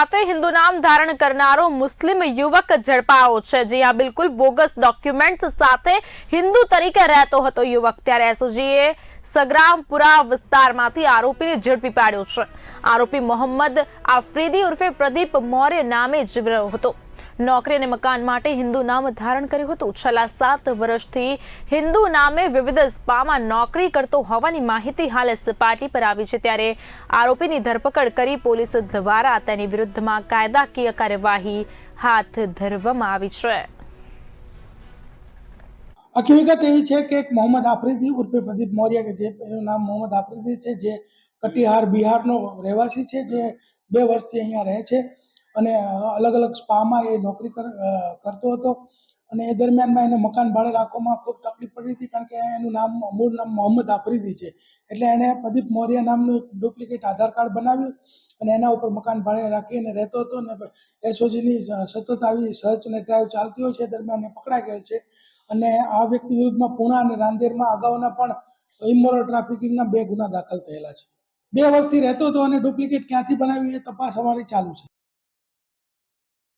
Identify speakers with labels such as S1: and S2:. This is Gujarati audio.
S1: સાથે હિન્દુ નામ ધારણ કરનારો મુસ્લિમ યુવક ઝડપાયો છે. જે આ બિલકુલ બોગસ ડોક્યુમેન્ટ્સ સાથે હિન્દુ તરીકે રહેતો હતો યુવક. ત્યારે એસઓજીએ સગ્રામપુરા વિસ્તારમાંથી આરોપીને ઝડપી પાડ્યો છે. આરોપી મોહમ્મદ આફ્રીદી ઉર્ફે પ્રદીપ મૌર્ય નામે જીવી રહ્યો હતો. નોકરી અને મકાન માટે હિન્દુ નામ ધારણ કર્યું હતું. છેલ્લા સાત વર્ષથી હિન્દુ નામે વિવિધ સ્પામાં નોકરી કરતો હોવાની માહિતી હાલ સપાટી પર આવી છે. ત્યારે આરોપીની ધરપકડ કરી પોલીસ દ્વારા તેની વિરુદ્ધમાં કાયદાકીય કાર્યવાહી હાથ ધરવામાં આવી છે.
S2: આખી એવી છે કે એક મોહમ્મદ આફ્રિદી ઉર્ફે પ્રદીપ મૌર્ય કે જે એનું નામ મોહમ્મદ આફ્રિદી છે, જે કટિહાર બિહારનો રહેવાસી છે, જે બે વર્ષથી અહીંયા રહે છે. અને અલગ અલગ સ્પામાં એ નોકરી કર કરતો હતો. અને એ દરમિયાનમાં એને મકાન ભાડે રાખવામાં ખૂબ તકલીફ પડી હતી કારણ કે એનું નામ, મૂળ નામ મોહમ્મદ આફરીદી છે. એટલે એણે પ્રદીપ મૌર્ય નામનું એક ડુપ્લિકેટ આધાર કાર્ડ બનાવ્યું અને એના ઉપર મકાન ભાડે રાખીને રહેતો હતો અને એસઓજીની સતત આવી સર્ચ અને ડ્રાઈવ ચાલતી હોય છે દરમિયાન પકડાઈ ગયો છે. અને આ વ્યક્તિ વિરુદ્ધમાં પુણા અને રાંદેરમાં અગાઉના પણ ઇમોરલ ટ્રાફિકિંગના બે ગુના દાખલ થયેલા છે. બે વર્ષથી રહેતો હતો અને ડુપ્લિકેટ ક્યાંથી બનાવ્યું એ તપાસ અમારી ચાલુ છે.